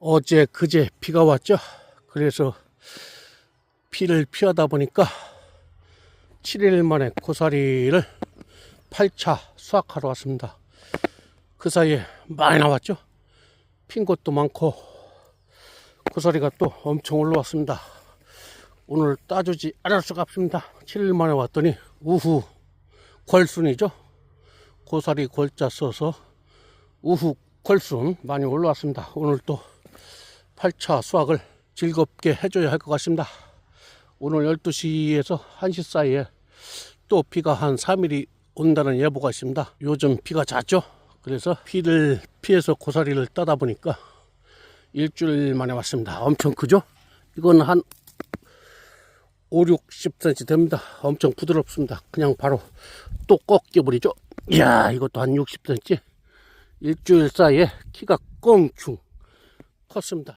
어제 그제 비가 왔죠. 그래서 비를 피하다 보니까 7일 만에 고사리를 8차 수확하러 왔습니다. 그 사이에 많이 나왔죠. 핀 것도 많고 고사리가 또 엄청 올라왔습니다. 오늘 따주지 않을 수가 없습니다. 7일 만에 왔더니 우후 궐순이죠. 고사리 골자 써서 우후 궐순 많이 올라왔습니다. 오늘 또 8차 수확을 즐겁게 해줘야 할 것 같습니다. 오늘 12시에서 1시 사이에 또 비가 한 3일이 온다는 예보가 있습니다. 요즘 비가 잦죠? 그래서 비를 피해서 고사리를 따다 보니까 일주일 만에 왔습니다. 엄청 크죠? 이건 한 5, 60cm 됩니다. 엄청 부드럽습니다. 그냥 바로 또 꺾여버리죠. 이야, 이것도 한 60cm. 일주일 사이에 키가 껑충 컸습니다.